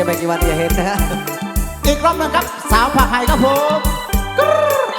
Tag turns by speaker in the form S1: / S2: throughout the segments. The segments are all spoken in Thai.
S1: อีกไม่กี่วันจะเห็นนะฮะ
S2: อีกรอบหนึงครับ สาวผักไห่ครับผม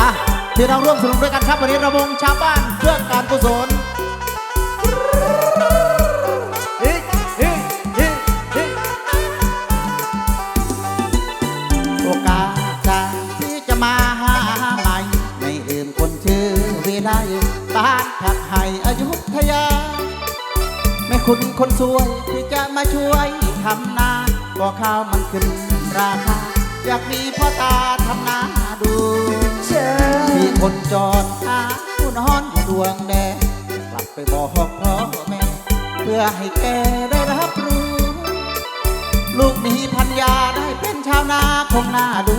S2: อะที่เราร่วมสนุกด้วยกันครับวันนี้ระวงชาวบ้านเพื่อการกุศลโอกาสจากที่จะมาหาใหม่ไม่ลืมคนชื่อวิไลบ้านผักไห่อายุธยา แม่คุณคนสวยที่จะมาช่วยทำนา ก็ข้าวมันขึ้นราคา อยากมีพ่อตาทำนาดู
S1: เชิญ
S2: มีคนจรหาผู้นอนดวงแดงกลับไปบอกพ่อแม่ เพื่อให้แกได้รับรู้ ลูกมีพันยาได้เป็นชาวนาคงน่าดู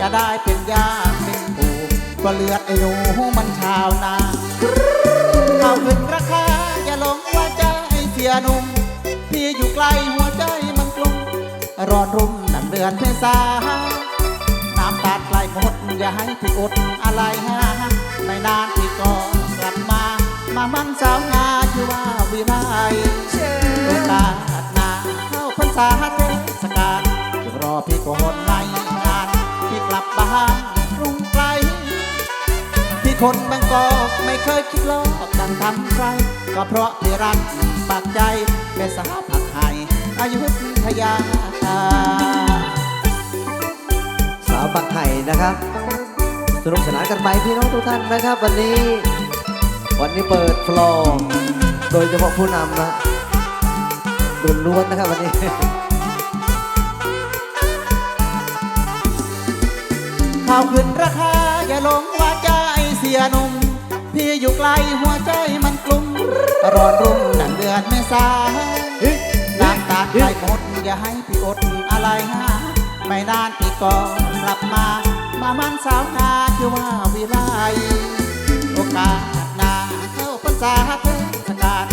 S2: จะได้เป็นยาเป็นปูก็เลือดไอ้หนูมันชาวนาเอาขึ้นราคาอย่าหลงว่าใจเสียหนุ่มพี่อยู่ไกลหัวใจมันกลุ้ม รอรุ่มหนังเดือนเมษาน้ำตาไหลหมดอย่าให้พี่อดอะไรฮะไม่นานพี่ก็กลับมา มามันสาวงาชื่อว่าวิไล
S1: เชิ
S2: โอกาสหนาเข้าพรรษาเทศกาลจึงรอพี่ก็หดในงานพี่กลับบ้านกรุงไกลที่คนบางกอกไม่เคยคิดลอกดังทำใคร ก็เพราะที่รักปากใจแม่สาวผักไห่อายุ ทยา
S1: สาวปักไห่นะครับ สนุกสนานกันไปพี่น้องทุกท่านนะครับ วันนี้ วันนี้เปิดฟลอร์โดยเฉพาะผู้นำนะดุนล้วนนะครับวันนี้
S2: ข้าวขึ้นราคา อย่าหลงว่าใจเสียหนุ่มพี่อยู่ไกลหัวใจมันกลุ้มร้อนรุ่มนั่นเดือนเมษาน้ำตาไหลหมด อย่าให้พี่อดอะไรฮะไม่นานพี่ก็กลับมา มามันสาวนาคือว่าวิไลโอกาสหนาเข้าพรรษาเทศกาล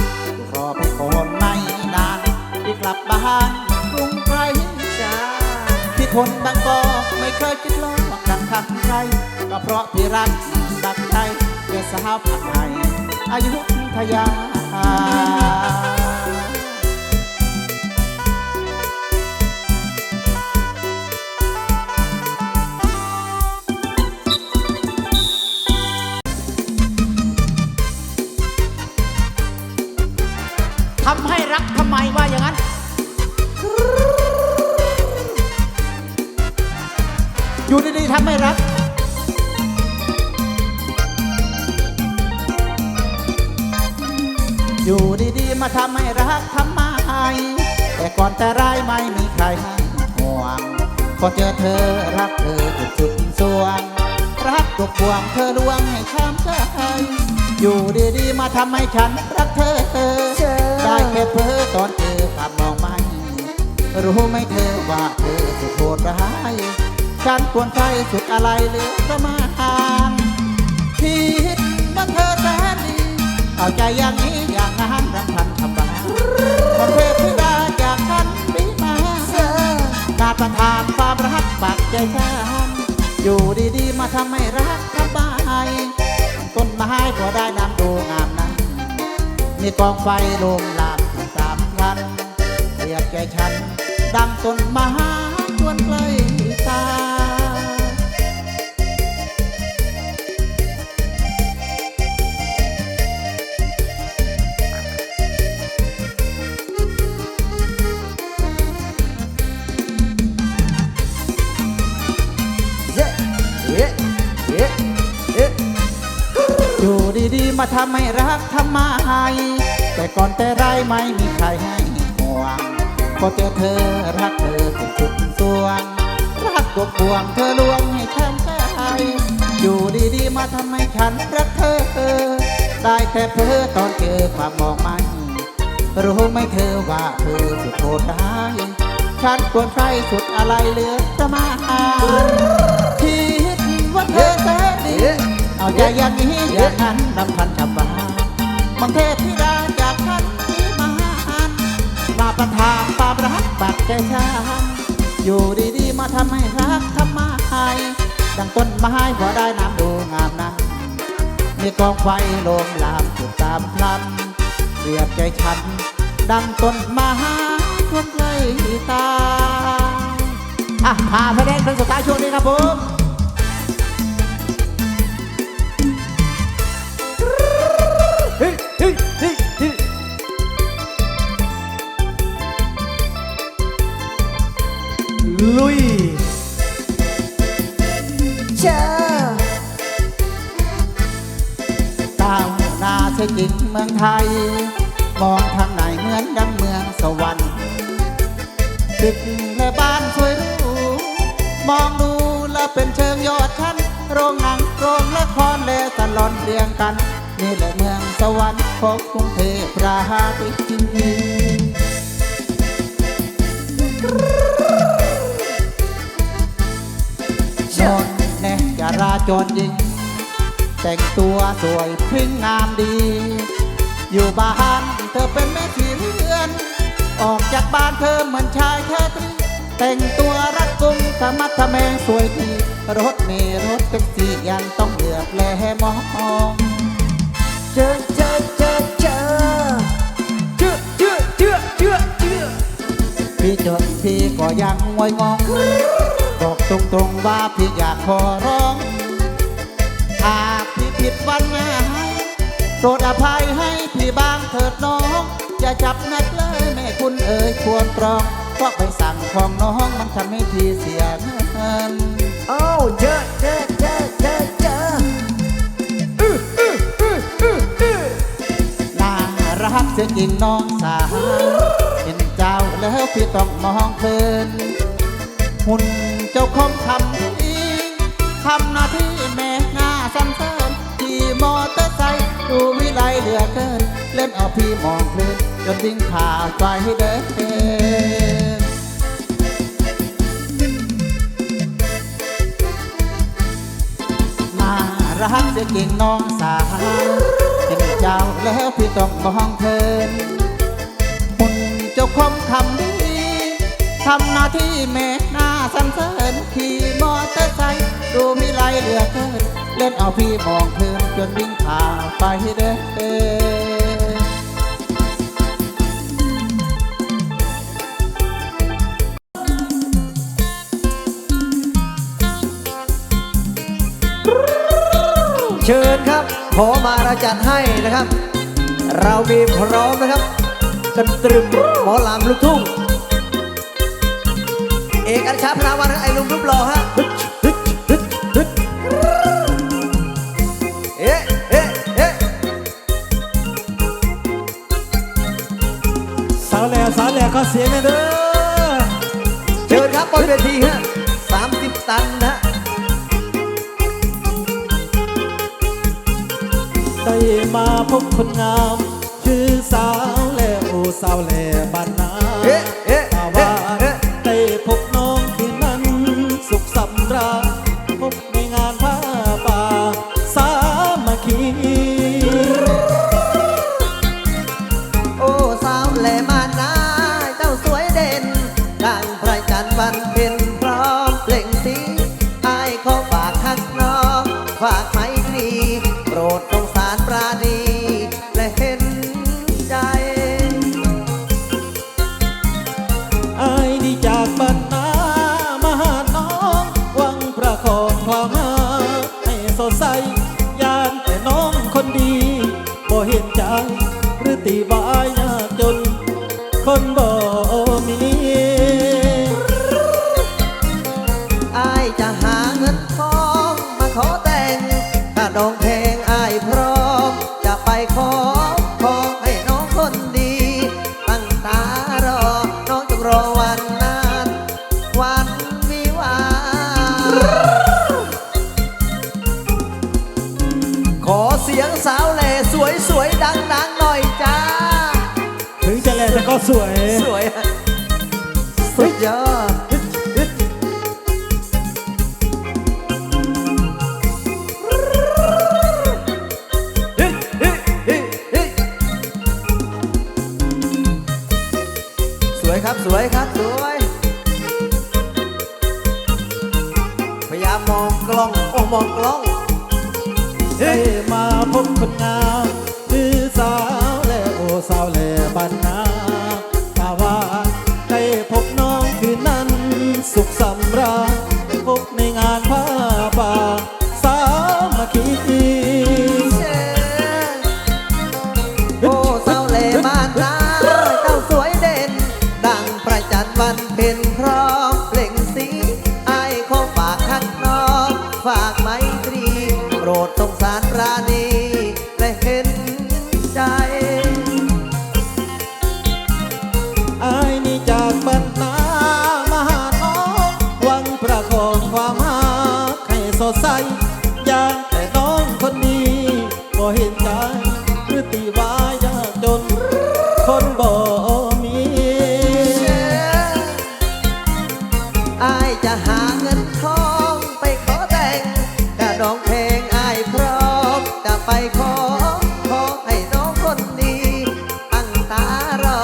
S2: รอพี่คนไม่นานพี่กลับบ้านกรุงไกล
S1: จ้า
S2: ที่คนบางกอกไม่เคยคิดลอกดังคำใครก็เพราะพี่รักดักใจเป็นสาวผักไห่อายุทยา อยู่ดีๆทำให้รัก อยู่ดีๆ มาทำให้รักทำไม แต่ก่อนแต่ร้ายไม่มีใครให้ห่วงพอเจอเธอรักเธอจุดจุดสวง รักตัวพวงเธอลวงให้ช้ำใจ อยู่ดีๆ มาทำให้ฉันรักเธอ ได้แค่เพ้อตอนเจอความมองไม่รู้ไหมเธอว่าเธอสุดโหดร้าย ฉันควรใจสุดอะไรเหลือประมาณคิดว่าเธอแสนดีเอาใจอย่างนี้อย่างนั้นรำพันคำบาคนเทพธิดาจากฉันปีมาการประทานความรักปากใจฉันอยู่ดีๆมาทำให้รักสบายต้นไม้ก็ได้น้ำดูงามนั้น มีกองไฟลมลามตามพันเรียกใจฉัน ดังต้นไม้ชวนใกล้ตา ดีๆมาทำให้รักทำไมแต่ก่อนแต่ไรไม่มีใครให้ห่วงพอเจอเธอรักเธอสุดสุดสวงรักตัวบวงเธอลวงให้ช้ำใจอยู่ดีๆมาทำให้ฉันรักเธอ ได้แต่เพ้อตอนเจอความมองไม่รู้ไหมเธอว่าเธอสุดโหดร้ายฉันควรใครสุดอะไรเหลือประมาณคิดว่าเธอแสนดี เอาใจอย่างนี้อย่างนั้นรำพันฉับวานมังเทพธิดาจากท่านที่มานมาประทานความรักปักใจฉันอยู่ดีๆมาทำให้รักทำไมดังต้นไม้พอได้น้ำดูงามนั้นมีกองไฟลมลามจุดตามพลันเรียบใจฉัน ดังต้นไม้ชนใกล้ตาพาไปเล่นเพลงสุดท้ายช่วงนี้ครับผม
S1: ลุยจ้า
S2: ก้าวหน้าเสียจริงเมืองไทย มองทางไหนเหมือนดังเมืองสวรรค์ตึกและบ้านสวยหรูมองดูแล้วเป็นเชิงยอดชั้น โรงหนังโรงละครและสลอนเรียงกัน นี่แหละเมืองสวรรค์ของกรุงเทพราติจริงน จาราจรยิง แต่งตัวสวยพริ้งงามดี อยู่บ้านเธอเป็นแม่สีเรือน ออกจากบ้านเธอเหมือนชายแท้ตรีแต่งตัวรัดกุมธรรมะทะแมงสวยทีรถเมล์รถแท็กซี่ยังต้องเหลือบแลมอง
S1: เจอเจอเจอเจอเจอเจอเจอเจอเจอ
S2: พี่จนพี่ก็ยังงวยงงบอกตรงๆว่าพี่อยากขอร้อง ผิดวันงายโปรดอภัยให้พี่บางเถิดน้อง อย่าจับนัดเลยแม่คุณเอ๋ยควรปรองเพราะใบสั่งของน้องมันทำให้พี่เสียเงิน
S1: เอ้าเจอเจอเจอเจอเจอ
S2: น่ารักเสียจริงน้องสาวเห็นเจ้าแล้วพี่ต้องมองเพลินหุ่นเจ้าคงทำดีทำหน้าที่แม่งาสันเสริญ ขี่มอเตอร์ไซค์ดูวิไลเหลือเกิน เล่นเอาพี่มองเพลินจนวิ่งผ่าไปเดินน่ารักเสียจริงน้องสาวเห็นเจ้าแล้วพี่ต้องมองเพลินหุ่นเจ้าคมทำดีทำหน้าที่แม่หน้าสันเสริญขี่มอเตอร์ไซค์ดูมิไลเหลือเกิน เล่นเอาพี่มองเพลินจนวิ่งผ่าไปเด้อ
S1: เชิญครับ ขอมาราจัดให้นะครับ เรามีพร้อมนะครับกันตรึมหมอลำลูกทุ่ง เอกอัญชาพนาวันกับไอ้ลุงรูปหล่อฮะ เสี
S3: ยงเด้อ
S1: เชิญครับบนเวทีฮะสามสิบตันนะ
S3: ได้มาพบคนงาม คือสาวแล้วสา
S1: วแหล่ ขอเสี
S3: ยง
S1: สาวแหล่สวยสวยๆดังๆหน่อยจ้า
S3: ถึงจะแลแต่ก็สวย
S1: สวยอะสุ
S3: ด
S1: ยอด បងក្លងហេ
S3: មកពុកផ្កា กะดองเพ
S1: ลงอายพร้อมจะไปขอ ขอให้น้องคนดีตั้งตารอ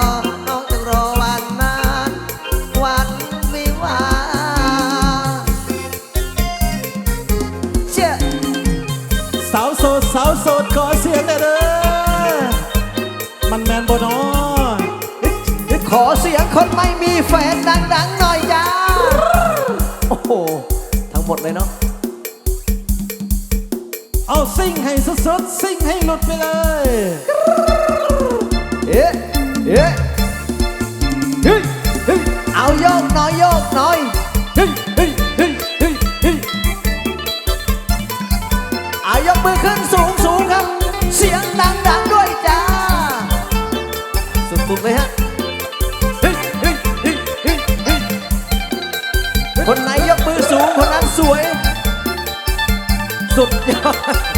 S1: น้องจึงรอวันนานวันวิวาเชื่อ
S3: สาวโสดสาวโสดขอเสียงหน่อยเด้อมันแมนบ่น้อย
S1: ขอเสียงคนไม่มีแฟนดังๆหน่อยจ้าโอ้โห ทั้งหมดเลยเนาะ
S3: ซิ่งให้สุดๆซิ่งให้หลุดไปเลย
S1: เอ๊ะ เอ๊ะเฮ้ยเฮ้ยเอาโยกหน่อยโยกหน่อย
S3: เฮ้ยเฮ้ยเฮ้ยเฮ้ยเฮ้ย
S1: เอายกมือขึ้นสูงสูงครับ เสียงดังๆด้วยจ้า สุดๆเลยฮะ
S3: เฮ้ยเฮ้ยเฮ้ยเฮ้ยเฮ้ย
S1: คนไหนยกมือสูงคนนั้นสวย สุดยอด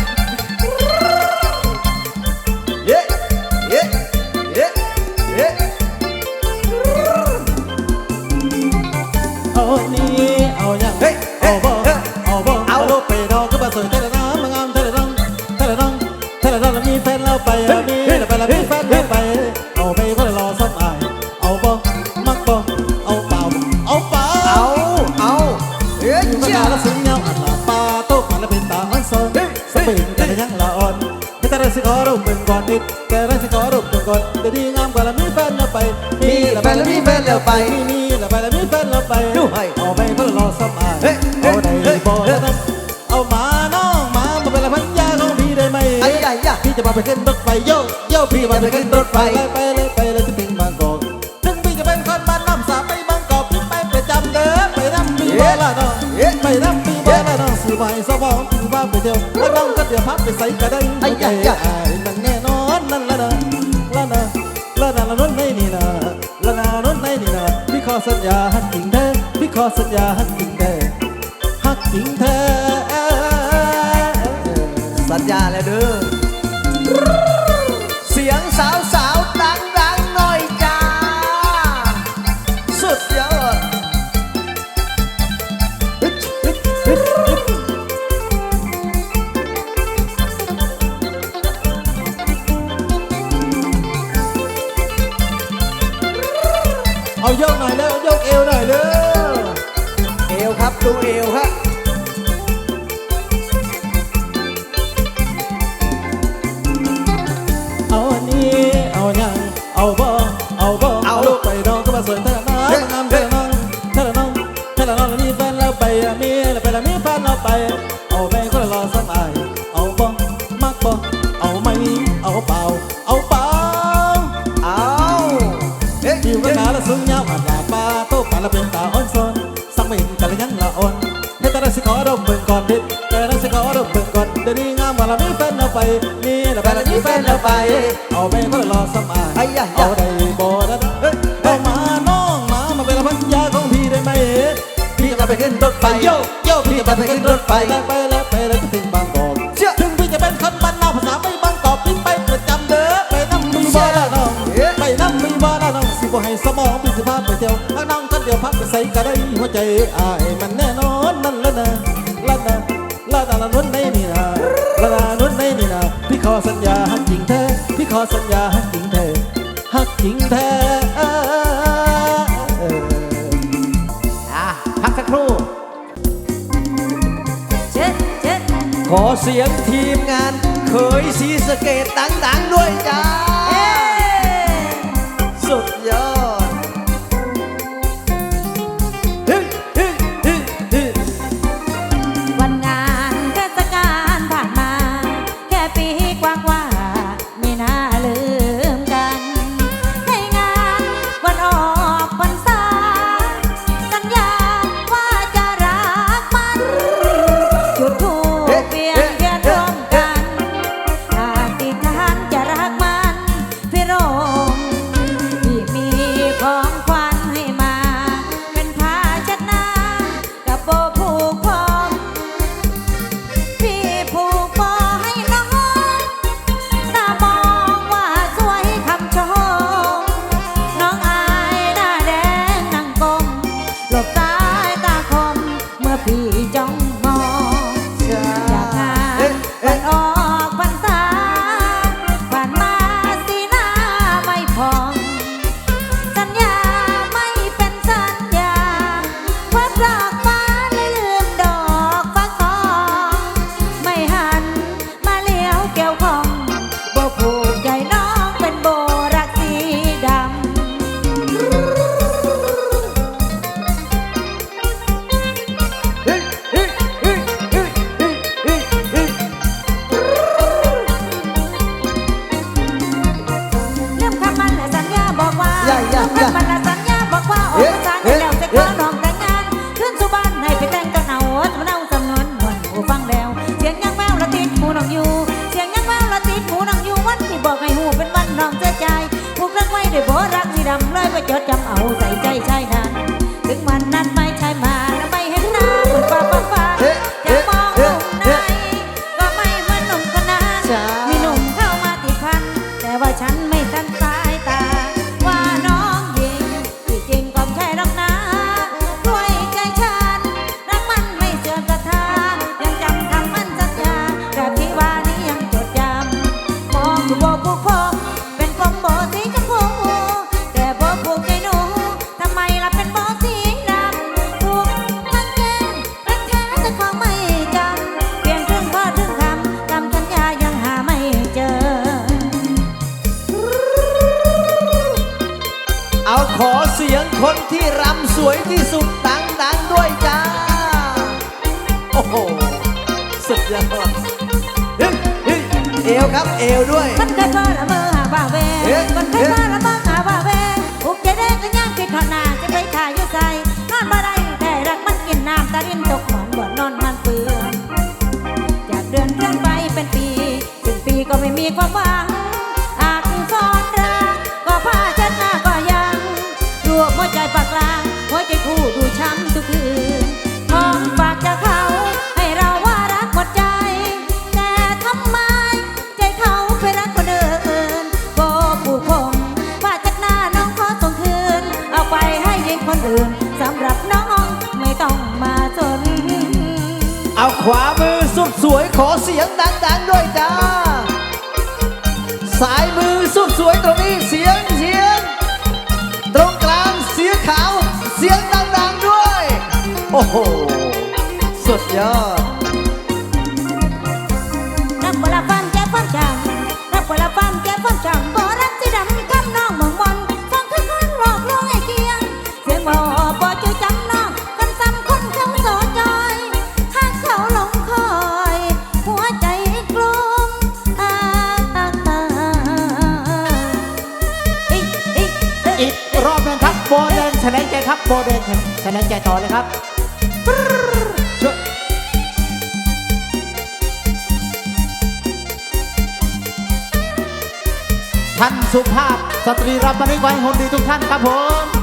S3: อรูปเป็นก่อนติดแกได้สิขอรูปเป็นก่อนเดี๋ยวดีงามกว่าแล้วมีแฟนแล้วไปมีแล้วไปแล้วมีแฟนแล้วไปมีแล้วไปแล้วมีแฟนแล้วไปเอาไปก็รอซ้ำอายเอาได้บ่แล้วต้องเอามาน้องมามาเป็นละพันยาของพี่ได้ไหม
S1: ไอ้ใหญ่ยะ
S3: พี่จะมาไปขึ้นรถไฟโยโยพี่มาไปขึ้นรถไฟไปเลยไปเลยจะถึงบางกอกถึงพี่จะเป็นคนบ้านน้ำสาไปบางกอกพี่ไปประจำเด้อไปน้ำพี่บ่ละน้องไปน้ำพี่บ่ละน้องสิไปสบองพี่ว่าไปเที่ยวแล้วน้อง ก็เดี๋ยวพับไปใส่กระไดไอ้ใหญ่ไอ้นั่นแน่นอนนั่นละนะละนะละนะละนุ่นในนี่นะละนานุ่นในนี่นะพี่ขอสัญญาฮักจริงแท้พี่ขอสัญญาฮักจริงแท้ฮักจริงแท้
S1: สัญญาแล้วเด้อ
S3: ละเป็นตาอ่อนซอนสังไม่เห็นกันล้วยังละอ่อนให้แต่ละสิขอรมเบิ่งก่อนเด็ดแต่ละสิขอรมเบิ่งก่อนเดี๋ยวนี้งามว่าละมีแฟนเอาไปมีแล้วไปแล้วมีแฟนเอาไป เอาไปก็รอสมายเอาได้บ่ได้นะเอ้ยเอามาน้องมามาเป็นละพันยาของพี่ได้ไหม
S1: พี่จะไปขึ้นรถไฟ
S3: โยโยพี่จะไปขึ้นรถไฟ กไปใส่ก็ได้หัวใจอายมันแน่นอนนั่นละนะละนะละนะละนุ่นในนี่นะละนะนุ่นในนี่นะพี่ขอสัญญาฮักจริงแท้พี่ขอสัญญาฮักจริงแท้ฮักจริงแท้
S2: อะพักสักครู่
S4: เช็ดเช็ด
S1: ขอเสียงทีมงานเคยสีสะเกตดังๆด้วยจ้า
S4: ความ
S1: หวั
S4: งอาจซ่อนรักก็ผ้าเช็ดหน้าก็ยังรวมหัวใจปากกลางหัวใจคู่ดูช้ำทุกคืนของฝากจากเขาให้เราว่ารักหมดใจ แต่ทำไมใจเขาไปรักคนอื่นโบผูกผมว่าจากหน้าน้องขอส่งคืน เอาไปให้ยิงคนอื่นสำหรับน้องไม่ต้องมาจน
S1: เอาขวามือสุดสวยขอเสียงดังๆด้วยจ้า สายมือสุดสวยตรงนี้เสียงเสียง ตรงกลางเสียงขาว เสียงดังๆด้วย โอ้โห สุดยอด
S4: รับบ่ลาฟันแก้ฟันจังรับบ่ลาฟันแก้ฟันจังบ่
S2: แสดงใจครับโบเดนแสดงใจต่อเลยครับท่านสุภาพสตรีรับมาริไว้หุ่นดีทุกท่านครับผม